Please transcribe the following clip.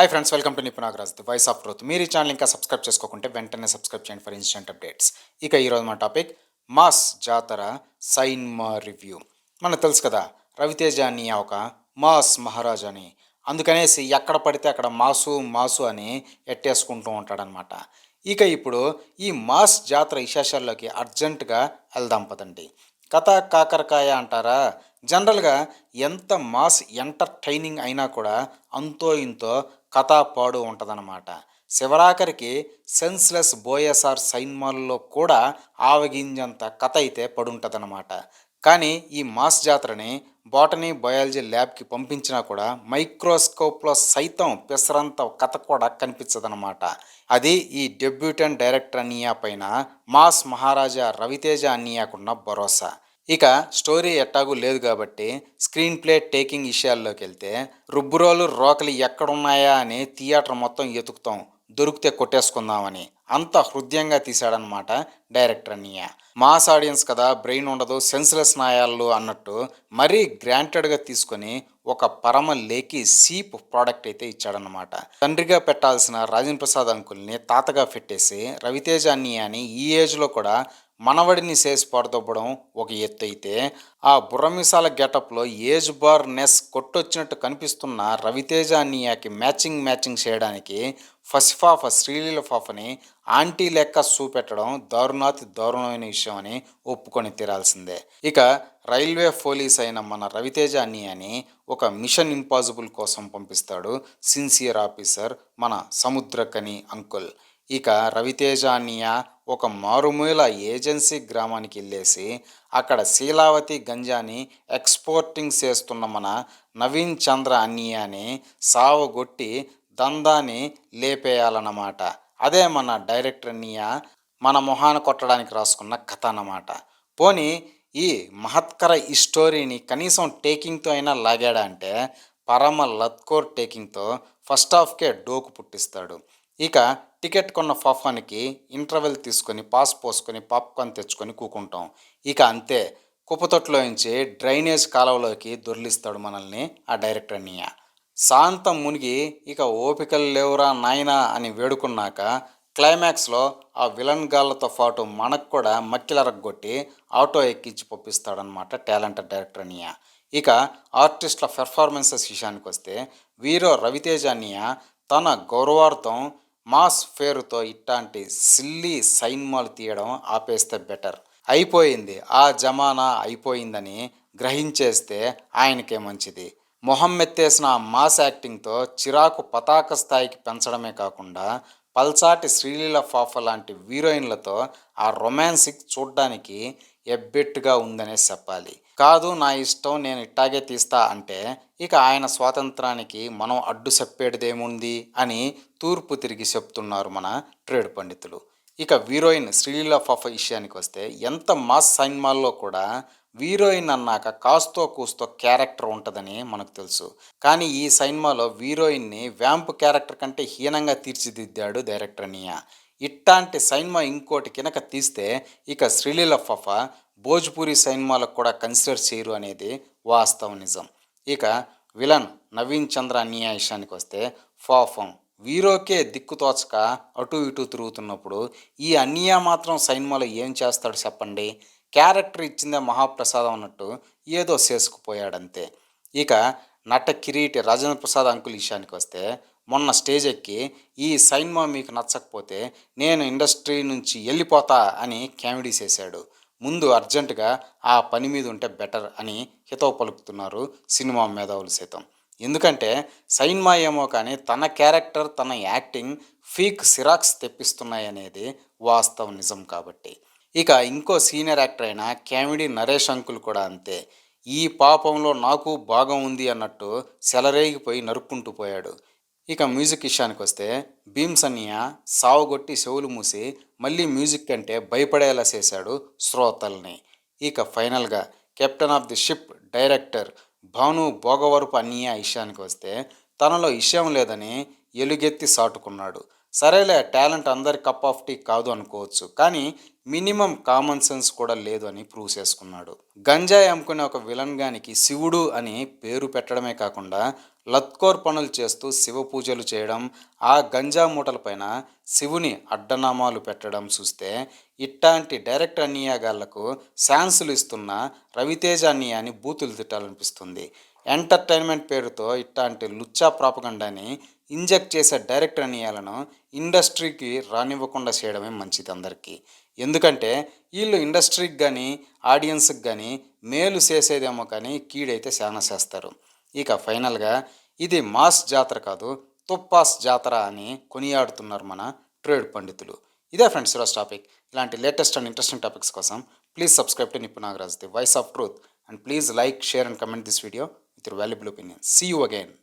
Hi friends welcome to Nippu Nagaraj the voice of growth మీరు ఈ channel ఇంకా subscribe చేసుకోకుంటే వెంటనే సబ్స్క్రైబ్ చేయండి ఫర్ ఇన్స్టెంట్ అప్డేట్స్ ఇక ఈరోజు మన టాపిక్ మాస్ జాతర సైన్మా రివ్యూ. మనకు తెలుసు కదా రవితేజ అని ఒక మాస్ మహారాజ్ అని. అందుకనేసి ఎక్కడ పడితే అక్కడ మాసు మాసు అని ఎట్టేసుకుంటూ ఉంటాడనమాట ఇక ఇప్పుడు ఈ మాస్ జాతర విశేషాల్లోకి అర్జెంటుగా వెళ్దాం పదండి. కథ కాకరకాయ అంటారా? జనరల్గా ఎంత మాస్ ఎంటర్టైనింగ్ అయినా కూడా అంతో ఇంతో కథ పాడు ఉంటుందన్నమాట. శివరాఖరికి సెన్స్లెస్ బోయసార్ సైన్మాల్లో కూడా ఆవగింజంత కథ అయితే పడుంటుందన్నమాట. కానీ ఈ మాస్ జాతరని బాటనీ బయాలజీ ల్యాబ్కి పంపించినా కూడా మైక్రోస్కోప్లో సైతం పిసరంత కథ కూడా కనిపించదనమాట అది ఈ డెబ్యూటెంట్ డైరెక్టర్ అనియా పైన మాస్ మహారాజా రవితేజ అనియాకున్న భరోసా. ఇక స్టోరీ ఎట్టాగూ లేదు కాబట్టి స్క్రీన్ ప్లే టేకింగ్ విషయాల్లోకి వెళ్తే రుబ్బురోలు రోకలి ఎక్కడున్నాయా అని థియేటర్ మొత్తం ఎతుకుతాం దొరికితే కొట్టేసుకుందామని అంత హృదయంగా తీశాడనమాట డైరెక్టర్ అన్నయ్య మాస్ ఆడియన్స్ కదా బ్రెయిన్ ఉండదు సెన్స్లెస్ నాయాలు అన్నట్టు మరీ గ్రాంటెడ్గా తీసుకొని ఒక పరమ లేకి సీప్ ప్రోడక్ట్ అయితే ఇచ్చాడనమాట తండ్రిగా పెట్టాల్సిన రాజేంద్ర ప్రసాద్ అంకుల్ని తాతగా పెట్టేసి రవితేజ అన్నయ్య అని ఈ ఏజ్లో కూడా మనవడిని చేసి పడదొబ్బడం ఒక ఎత్తు అయితే ఆ బుర్రమిసాల గెటప్లో ఏజ్ బార్ నెస్ కొట్టొచ్చినట్టు కనిపిస్తున్న రవితేజ అన్నయ్యకి మ్యాచింగ్ మ్యాచింగ్ చేయడానికి ఫసిఫాఫ శ్రీలీల ఫాఫని ఆంటీ లెక్క చూపెట్టడం దారుణాతి దారుణమైన విషయం అని ఒప్పుకొని తీరాల్సిందే. ఇక రైల్వే పోలీస్ అయిన మన రవితేజ అన్నయ్యని ఒక మిషన్ ఇంపాసిబుల్ కోసం పంపిస్తాడు సిన్సియర్ ఆఫీసర్ మన సముద్రకని అంకుల్. ఇక రవితేజ అన్నయ్య ఒక మారుమూల ఏజెన్సీ గ్రామానికి వెళ్ళేసి అక్కడ శీలావతి గంజాని ఎక్స్పోర్టింగ్ చేస్తున్న మన నవీన్ చంద్ర అన్నయ్యని సావగొట్టి దందాన్ని లేపేయాలన్నమాట. అదే మన డైరెక్టర్ అన్నయ్య మన మొహాన కొట్టడానికి రాసుకున్న కథ అన్నమాట. పోనీ ఈ మహత్కర ఈ స్టోరీని కనీసం టేకింగ్తో అయినా లాగాడా అంటే పరమ లత్కోర్ టేకింగ్తో ఫస్ట్ హాఫ్కే డోకు పుట్టిస్తాడు. ఇక టికెట్ కొన్న ఫఫానికి ఇంటర్వెల్ తీసుకొని పాస్ పోసుకొని పాప్కార్న్ తెచ్చుకొని కూకుంటాం. ఇక అంతే. కుప్పతొట్టులోంచి డ్రైనేజ్ కాలువలోకి దొర్లిస్తాడు మనల్ని ఆ డైరెక్టర్ అన్నయ్య. శాంతం మునిగి ఇక ఓపికలు లేవురా నాయనా అని వేడుకున్నాక క్లైమాక్స్లో ఆ విలన్ గాళ్ళతో పాటు మనకు కూడా మక్కిలరగొట్టి ఆటో ఎక్కించి పంపిస్తాడనమాట టాలెంటెడ్ డైరెక్టర్ అన్నయ్య. ఇక ఆర్టిస్టుల పెర్ఫార్మెన్సెస్ విషయానికి వస్తే వీరో రవితేజ అన్నయ్య తన గౌరవార్థం మాస్ పేరుతో ఇట్లాంటి సిల్లీ సైన్మాలు తీయడం ఆపేస్తే బెటర్. అయిపోయింది. ఆ జమానా అయిపోయిందని గ్రహించేస్తే ఆయనకే మంచిది. మొహమ్మెత్తేసిన ఆ మాస్ యాక్టింగ్తో చిరాకు పతాక స్థాయికి పెంచడమే కాకుండా పల్సాటి శ్రీలీల ఫాఫ లాంటి హీరోయిన్లతో ఆ రొమాన్సిక్ చూడ్డానికి ఎబ్బెట్టుగా ఉందనే చెప్పాలి. కాదు నా ఇష్టం నేను ఇట్టాగే తీస్తా అంటే ఇక ఆయన స్వాతంత్రానికి మనం అడ్డు చెప్పేటిదేముంది అని తూర్పు తిరిగి చెప్తున్నారు మన ట్రేడ్ పండితులు. ఇక హీరోయిన్ శ్రీలీల ఫఫ విషయానికి వస్తే ఎంత మాస్ సినిమాల్లో కూడా హీరోయిన్ అన్నాక కాస్తో కూస్తో క్యారెక్టర్ ఉంటుందని మనకు తెలుసు. కానీ ఈ సినిమాలో హీరోయిన్ని వ్యాంప్ క్యారెక్టర్ కంటే హీనంగా తీర్చిదిద్దాడు డైరెక్టర్ నియా. ఇట్లాంటి సైన్మా ఇంకోటి కినక తీస్తే ఇక శ్రీలీల ఫఫ భోజ్పూరి సైన్మాలకు కూడా కన్సిడర్ చేయరు అనేది వాస్తవ నిజం. ఇక విలన్ నవీన్ చంద్ర అన్యాయ విషయానికి వస్తే ఫాఫం వీరోకే దిక్కుతోచక అటు ఇటు తిరుగుతున్నప్పుడు ఈ అన్నియా మాత్రం సైన్మాలో ఏం చేస్తాడు చెప్పండి? క్యారెక్టర్ ఇచ్చిందే మహాప్రసాదం అన్నట్టు ఏదో చేసుకుపోయాడంతే. ఇక నట కిరీటి రాజేంద్ర ప్రసాద్ అంకుల్ విషయానికి వస్తే మొన్న స్టేజ్ ఎక్కి ఈ సైన్మా మీకు నచ్చకపోతే నేను ఇండస్ట్రీ నుంచి వెళ్ళిపోతా అని కామెడీ చేశాడు. ముందు అర్జెంటుగా ఆ పని మీద ఉంటే బెటర్ అని హితవు పలుకుతున్నారు సినిమా మేధావులు సైతం. ఎందుకంటే సైన్మా ఏమో కానీ తన క్యారెక్టర్ తన యాక్టింగ్ ఫీక్ సిరాక్స్ తెప్పిస్తున్నాయనేది వాస్తవం నిజం కాబట్టి. ఇక ఇంకో సీనియర్ యాక్టర్ అయిన కామెడీ నరేష్ అంకుల్ కూడా అంతే. ఈ పాపంలో నాకు భాగం ఉంది అన్నట్టు సెలరేగిపోయి నరుక్కుంటూ పోయాడు. ఇక మ్యూజిక్ విషయానికి వస్తే భీమ్స్ అన్నయ్య సావుగొట్టి చెవులు మూసి మళ్ళీ మ్యూజిక్ కంటే భయపడేలా చేశాడు శ్రోతల్ని. ఇక ఫైనల్గా captain of the ship director Bhanu Bhogavarapu అన్నయ్య విషయానికి వస్తే తనలో విషయం లేదని ఎలుగెత్తి సాటుకున్నాడు. సరేలే టాలెంట్ అందరి కప్ ఆఫ్ టీ కాదు అనుకోవచ్చు కానీ మినిమం కామన్ సెన్స్ కూడా లేదు అని ప్రూవ్ చేసుకున్నాడు. గంజాయి అమ్ముకునే ఒక విలన్ గానికి శివుడు అని పేరు పెట్టడమే కాకుండా లత్కోర్ పనులు చేస్తూ శివ పూజలు చేయడం ఆ గంజా మూటలపైన శివుని అడ్డనామాలు పెట్టడం చూస్తే ఇట్లాంటి డైరెక్ట్ అన్యాయాగాళ్ళకు ఛాన్సులు ఇస్తున్న రవితేజ అన్యాయాన్ని బూతులు తిట్టాలనిపిస్తుంది. ఎంటర్టైన్మెంట్ పేరుతో ఇట్లాంటి లుచ్చా ప్రాపగండాని ఇంజెక్ట్ చేసే డైరెక్టర్ అనియాలను ఇండస్ట్రీకి రానివ్వకుండా చేయడమే మంచిది అందరికీ. ఎందుకంటే వీళ్ళు ఇండస్ట్రీకి కానీ ఆడియన్స్కి కానీ మేలు చేసేదేమో కానీ కీడైతే చాలా చేస్తారు. ఇక ఫైనల్గా ఇది మాస్ జాతర కాదు తుప్పాస్ జాతర అని కొనియాడుతున్నారు మన ట్రేడ్ పండితులు. ఇదే ఫ్రెండ్స్ ఈరోజు టాపిక్. ఇలాంటి లేటెస్ట్ అండ్ ఇంట్రెస్టింగ్ టాపిక్స్ కోసం please subscribe to Nippu Nagaraj the voice of truth. And please like share and comment this video with your valuable opinion. See you again